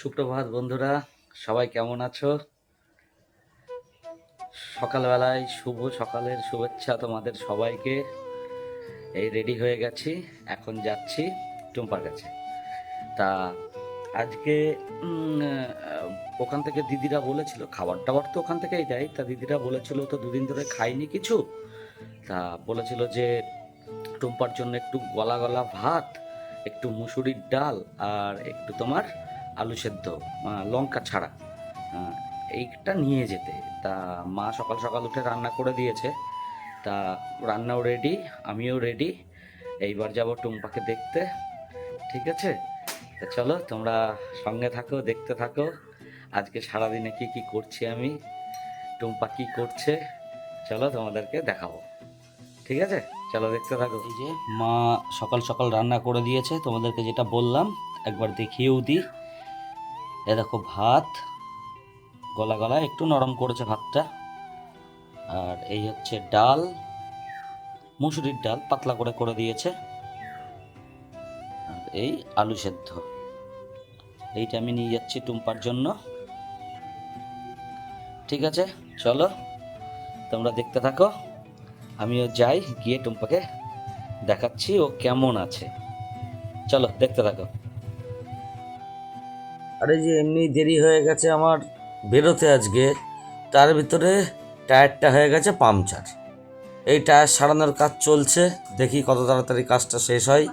সুপ্রভাত বন্ধুরা, সবাই কেমন আছো? সকালবেলায় শুভ সকালের শুভেচ্ছা তোমাদের সবাইকে। এই রেডি হয়ে গেছি, এখন যাচ্ছি টুম্পার কাছে। তা আজকে ওখান থেকে দিদিরা বলেছিল খাবার টাবার তো ওখান থেকেই দেয়, তা দিদিরা বলেছিল তো দুদিন ধরে খাইনি কিছু। তা বলেছিল যে টুম্পার জন্য একটু গলা গলা ভাত, একটু মুসুরির ডাল আর একটু তোমার আলু সেদ্ধ লঙ্কা ছাড়া। এইটা নিয়ে যেতে। তা মা সকাল সকাল উঠে রান্না করে দিয়েছে। তা রান্নাও রেডি আমিও রেডি এইবার যাব টুম্পাকে দেখতে, ঠিক আছে? তা চলো, তোমরা সঙ্গে থাকো, দেখতে থাকো। আজকে সারাদিনে কি কি করছি আমি, টুম্পা কি করছে, চলো তোমাদেরকে দেখাবো। ঠিক আছে? চলো দেখতে থাকো। যে মা সকাল সকাল রান্না করে দিয়েছে, তোমাদেরকে যেটা বললাম, একবার দেখিয়েও দিই। এ দেখো ভাত, গলা গলা একটু নরম করেছে ভাতটা। আর এই হচ্ছে ডাল, মুসুরির ডাল পাতলা করে করে দিয়েছে। আর এই আলু সেদ্ধ। এইটা আমি নিয়ে যাচ্ছি টুম্পার জন্য। ঠিক আছে, চলো, তোমরা দেখতে থাকো। আমিও যাই, গিয়ে টুম্পাকে দেখাচ্ছি ও কেমন আছে। চলো, দেখতে থাকো। আরে যে এমনি দেরি হয়ে গেছে আমার বেরোতে আজকে, তার ভিতরে টায়ারটা হয়ে গেছে পাংচার এই টায়ার সারানোর কাজ চলছে, দেখি কত তাড়াতাড়ি কাজটা শেষ হয়।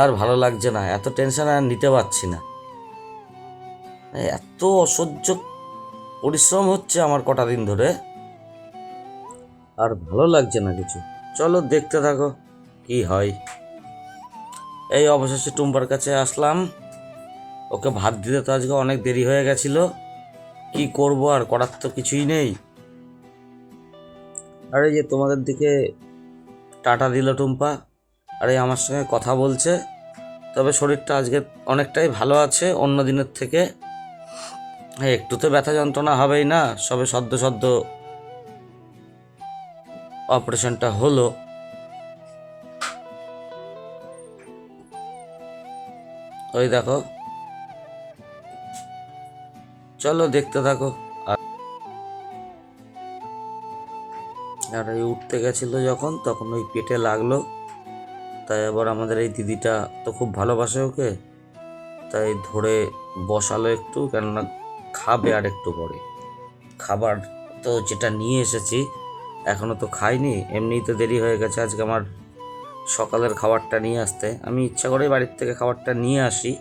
আর ভালো লাগছে না, এত টেনশন আর নিতে পারছি না। এত অসহ্য পরিশ্রম হচ্ছে আমার কটা দিন ধরে। আর ভালো লাগছে না কিছু। চলো দেখতে থাকো, কি হয়। এই অবশেষে টুম্পার কাছে আসলাম। ওকে ভাত দিতে তো আজকে অনেক দেরি হয়ে গেছিল। কি করব আর করার তো কিছুই নেই। আরে যে তোমাদের দিকে টাটা দিল টুম্পা। আরে আমার সঙ্গে কথা বলছে। তবে শরীরটা আজকে অনেকটাই ভালো আছে অন্য দিনের থেকে। একটু তো ব্যথা যন্ত্রণা হবেই না, সবে সদ্য সদ্য অপারেশনটা হলো। ওই দেখো চলো দেখতে থাকো। আর এই উঠতে গেছিল যখন, তখন ওই পেটে লাগল। তাই আবার আমাদের এই দিদিটা তো খুব ভালোবাসে ওকে। তাই ধরে বসালো একটু, কেননা খাবে আর একটু পরে। খাবার তো যেটা নিয়ে এসেছি, এখনও তো খাইনি। এমনিই তো দেরি হয়ে গেছে আজকে আমার সকালের খাবারটা নিয়ে আসতে। আমি ইচ্ছা করেই বাড়ির থেকে খাবারটা নিয়ে আসি।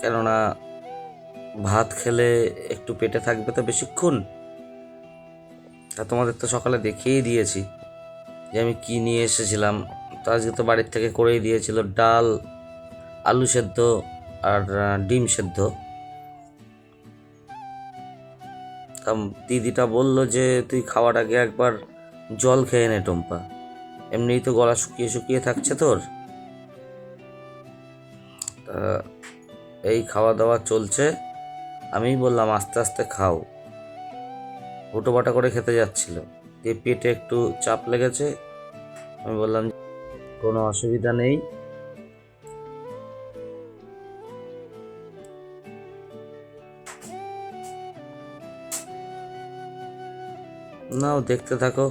কেননা ভাত খেলে একটু পেটে থাকবে তো বেশিক্ষণ? তা তোমাদের তো সকালে দেখিয়েই দিয়েছি যে আমি কি নিয়ে এসেছিলাম। তো আজকে তো বাড়ির থেকে করেই দিয়েছিল ডাল, আলু সেদ্ধ আর ডিম সেদ্ধ। তা দিদিটা বলল যে তুই খাওয়ার আগে একবার জল খেয়ে নে টম্পা। এমনিই তো গলা শুকিয়ে শুকিয়ে থাকছে তোর। তা এই খাওয়া দাওয়া চলছে। আমি বললাম, আস্তে আস্তে খাও। হুটোপাটা করে খেতে যাচ্ছিল। দিয়ে পেটে একটু চাপ লেগেছে। আমি বললাম, কোনো অসুবিধা নেই। নাও, দেখতে থাকো।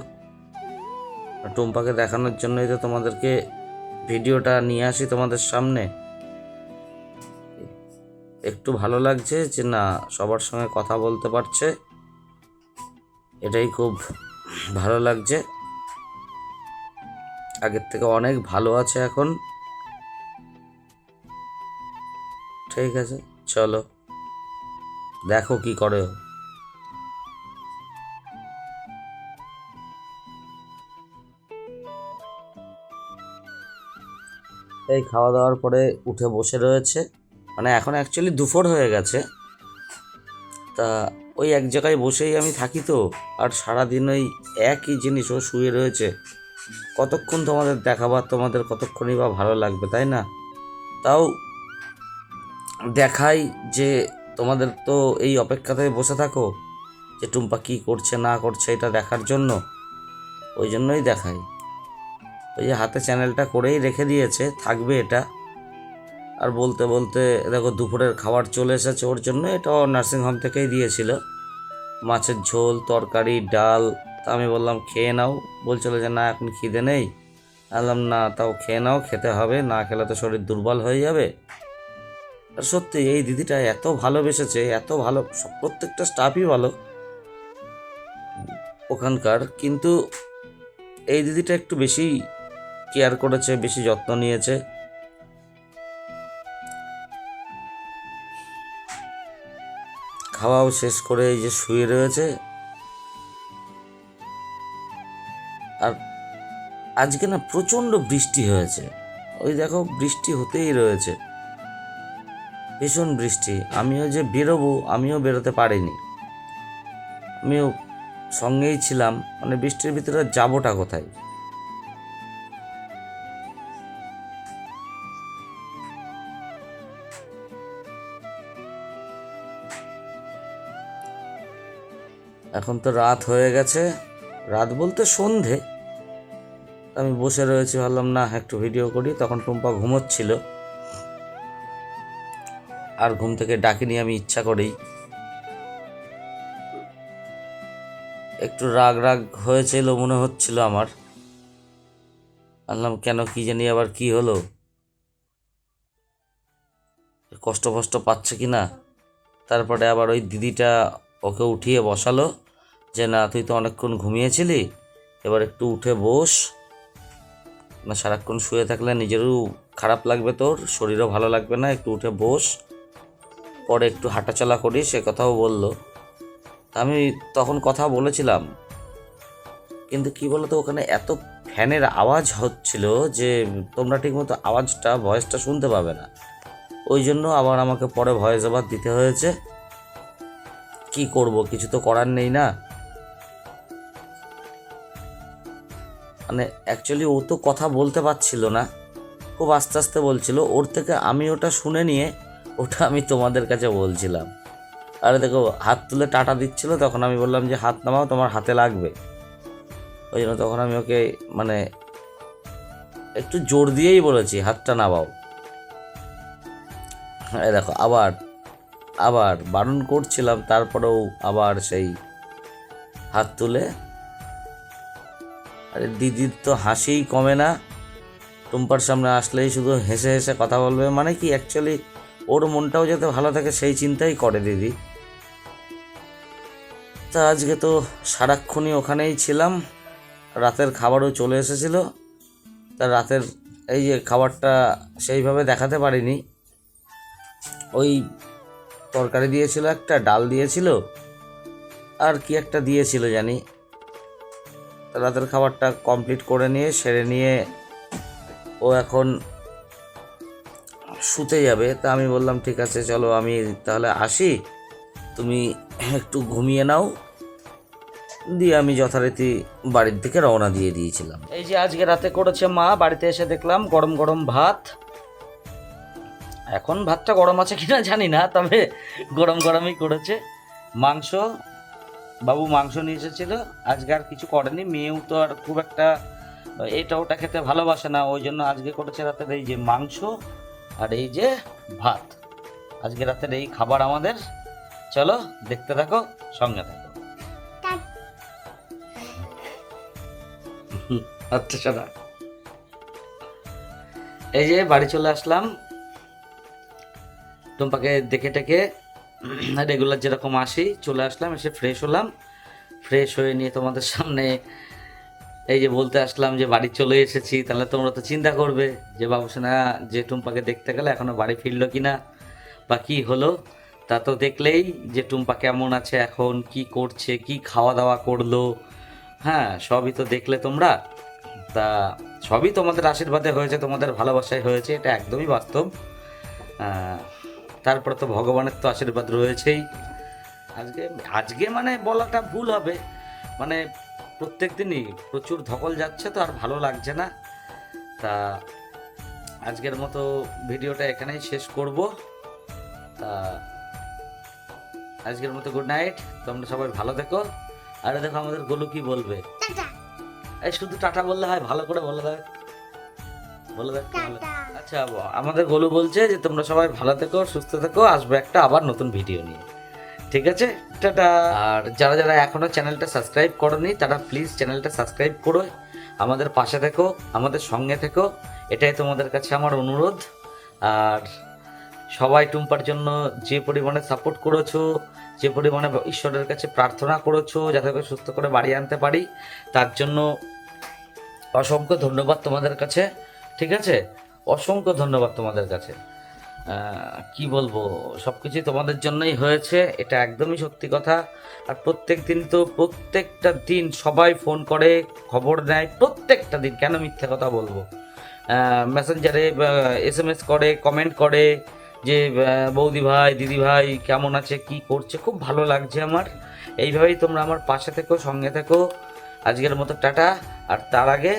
টুম্পাকে দেখানোর জন্যই তো তোমাদেরকে ভিডিওটা নিয়ে আসি তোমাদের সামনে। একটু ভালো লাগছে যে না, সবার সঙ্গে কথা বলতে পারছে। এটাই খুব ভালো লাগছে। আগের থেকে অনেক ভালো আছে এখন। ঠিক আছে, চলো। দেখো কি করে। এই খাওয়া দাওয়ার পরে উঠে বসে রয়েছে। মানে এখন অ্যাকচুয়ালি দুপুর হয়ে গেছে। তা ওই এক জায়গায় বসেই আমি থাকি তো, আর সারাদিন ওই একই জিনিস ও শুয়ে রয়েছে। কতক্ষণ তোমাদের দেখাবার তোমাদের কতক্ষণই বা ভালো লাগবে, তাই না? তাও দেখাই যে তোমাদের তো এই অপেক্ষাতে বসে থাকো, যে টুম্পা কী করছে, না করছে এটা দেখার জন্য। ওই জন্যই দেখাই। ওই যে হাতে চ্যানেলটা করেই রেখে দিয়েছে, থাকবে এটা। আর বলতে বলতে, দেখো দুপুরের খাবার চলে এসেছে ওর জন্য। এটাও নার্সিংহোম থেকেই দিয়েছিল। মাছের ঝোল, তরকারি, ডাল, তা আমি বললাম, খেয়ে নাও। বলছিল যে, না, এখন খিদে নেই। বললাম, না, তাও খেয়ে নাও, খেতে হবে। না খেলে তো শরীর দুর্বল হয়ে যাবে। আর সত্যি, এই দিদিটা এত ভালোবেসেছে, এত ভালো প্রত্যেকটা স্টাফই ভালো ওখানকার। কিন্তু এই দিদিটা একটু বেশি কেয়ার করেছে, বেশি যত্ন নিয়েছে। খাওয়াও শেষ করে এই যে শুয়ে রয়েছে। আর আজকে না প্রচণ্ড বৃষ্টি হয়েছে। ওই দেখো বৃষ্টি হতেই রয়েছে। ভীষণ বৃষ্টি। আমিও যে বেরোবো, আমিও বেরোতে পারিনি। আমিও সঙ্গেই ছিলাম। মানে বৃষ্টির ভিতরে যাবোটা কোথায়? এখন তো রাত হয়ে গেছে। রাত বলতে সন্ধে। আমি বসে রয়েছি, ভাবলাম, না, একটু ভিডিও করি। তখন টুম্পা ঘুমোচ্ছিল। আর ঘুম থেকে ডাকিনি আমি ইচ্ছা করেই। একটু রাগ রাগ হয়েছিল মনে হচ্ছিল আমার। বললাম কেন, কি জানি আবার কি হলো? কষ্ট ফষ্ট পাচ্ছে কি না? তারপরে আবার ওই দিদিটা ওকে উঠিয়ে বসালো। যে, না, তুই তো অনেকক্ষণ ঘুমিয়েছিলি, এবার একটু উঠে বস। না, সারাক্ষণ শুয়ে থাকলে নিজেরও খারাপ লাগবে তোর, শরীরও ভালো লাগবে না, একটু উঠে বস। পরে একটু হাঁটাচলা করি সে কথাও বলল। আমি তখন কথা বলেছিলাম, কিন্তু কি বলতো, ওখানে এত ফ্যানের আওয়াজ হচ্ছিল যে, তোমরা ঠিকমতো আওয়াজটা, ভয়েসটা শুনতে পাবে না। ওই জন্য আবার আমাকে পরে ভয়েস আবার দিতে হয়েছে। কি করব, কিছু তো করার নেই না। মানে অ্যাকচুয়ালি ও তো কথা বলতে পারছিল না। খুব আস্তে আস্তে বলছিল, ওর থেকে আমি ওটা শুনে নিয়ে ওটা আমি তোমাদের কাছে বলছিলাম। আরে দেখো, হাত তুলে টাটা দিচ্ছিল, তখন আমি বললাম যে, হাত নামাও, তোমার হাতে লাগবে। ওই জন্য তখন আমি ওকে মানে একটু জোর দিয়েই বলেছি, হাতটা নামাও। এই দেখো, আবার আবার বারণ করছিলাম, তারপরেও আবার সেই হাত তুলে আরে দিদির তো হাসিই কমে না। টুম্পার সামনে আসলেই শুধু হেসে হেসে কথা বলবে। মানে কি অ্যাকচুয়ালি ওর মনটাও যাতে ভালো থাকে সেই চিন্তাই করে দিদি। তা আজকে তো সারাক্ষণই ওখানেই ছিলাম। রাতের খাবারও চলে এসেছিল। তা রাতের এই যে খাবারটা সেইভাবে দেখাতে পারিনি। ওই তরকারি দিয়েছিল একটা, ডাল দিয়েছিল। আর কি একটা দিয়েছিল জানি। রাতের খাবারটা কমপ্লিট করে নিয়ে, সেরে নিয়ে ও এখন শুতে যাবে। তা আমি বললাম, ঠিক আছে, চলো আমি তাহলে আসি। তুমি একটু ঘুমিয়ে নাও। দিয়ে আমি যথারীতি বাড়ির দিকে রওনা দিয়ে দিয়েছিলাম। এই যে আজকে রাতে করেছে মা, বাড়িতে এসে দেখলাম গরম গরম ভাত। এখন ভাতটা গরম আছে কিনা জানি না, তবে গরম গরমই করেছে। মাংস বাবু মাংস নিয়ে এসেছিল। আজকে আর কিছু করেনি। মেয়েও তো আর খুব একটা এটা ওটা খেতে ভালোবাসে না ওই জন্য আজকে করেছে রাতের এই যে মাংস আর এই যে ভাত। আজকে রাতের এই খাবার আমাদের। চলো দেখতে থাকো সঙ্গে থাকো। আচ্ছা শোনা এই যে বাড়ি চলে আসলাম। টুম্পাকে দেখে টেকে রেগুলার যেরকম আসি, চলে আসলাম, এসে ফ্রেশ হলাম। ফ্রেশ হয়ে নিয়ে তোমাদের সামনে এই যে বলতে আসলাম যে বাড়ি চলে এসেছি, তাহলে তোমরা তো চিন্তা করবে যে বাবুসোনা যে টুম্পাকে দেখতে গেলে এখনও বাড়ি ফিরলো কি না বা কী হলো। তা তো দেখলেই যে টুম্পা কেমন আছে এখন, কি করছে, কি খাওয়া দাওয়া করল। হ্যাঁ সবই তো দেখলে তোমরা। তা সবই তোমাদের আশীর্বাদে হয়েছে, তোমাদের ভালোবাসায় হয়েছে, এটা একদমই বাস্তব। তারপরে তো ভগবানের তো আশীর্বাদ রয়েছেই। আজকে আজকে মানে বলাটা ভুল হবে। মানে প্রত্যেক দিনই প্রচুর ধকল যাচ্ছে তো আর ভালো লাগছে না। তা আজকের মতো ভিডিওটা এখানেই শেষ করব। তা আজকের মতো গুড নাইট তোমরা সবাই ভালো থেকো। আরে দেখো আমাদের গোলু কি বলবে। এই শুধু টাটা বললে হয় ভালো করে বলে দেয় বলে টাটা। আচ্ছা আমাদের গোলু বলছে যে তোমরা সবাই ভালো থেকো সুস্থ থেকো আসবে একটা আবার নতুন ভিডিও নিয়ে। ঠিক আছে? টাটা। আর যারা যারা এখনও চ্যানেলটা সাবস্ক্রাইব করনি তারা প্লিজ চ্যানেলটা সাবস্ক্রাইব করো আমাদের পাশে থেকো আমাদের সঙ্গে থেকো এটাই তোমাদের কাছে আমার অনুরোধ। আর সবাই টুম্পার জন্য যে পরিমাণে সাপোর্ট করেছ যে পরিমাণে ঈশ্বরের কাছে প্রার্থনা করেছ যাতে করে সুস্থ করে বাড়ি আনতে পারি তার জন্য অসংখ্য ধন্যবাদ তোমাদের কাছে। ঠিক আছে? অসংখ্য ধন্যবাদ তোমাদের কাছে। কি বলব সব কিছুই তোমাদের জন্যই হয়েছে, এটা একদমই সত্যি কথা। আর প্রত্যেক দিন তো প্রত্যেকটা দিন সবাই ফোন করে, খবর নেয় প্রত্যেকটা দিন, কেন মিথ্যা কথা বলব? মেসেঞ্জারে এস এম এস করে কমেন্ট করে যে বৌদি ভাই, দিদি ভাই, কেমন আছে, কি করছে, খুব ভালো লাগছে আমার। এইভাবেই তোমরা আমার পাশে থেকো, সঙ্গে থেকো। আজকের মতো টাটা। আর তার আগে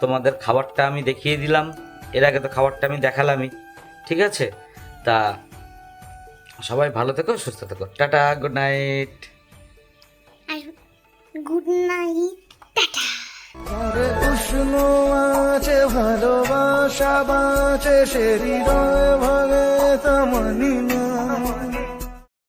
তোমাদের খাবারটা আমি দেখিয়ে দিলাম। এর আগে তো খাবারটা আমি দেখালামই ঠিক আছে? তা সবাই ভালো থেকো সুস্থ থেকো। Tata good night good night tata. উষ্ণ আছে ভালোবাসা বাঁচে সে হৃদয় ভাগে না।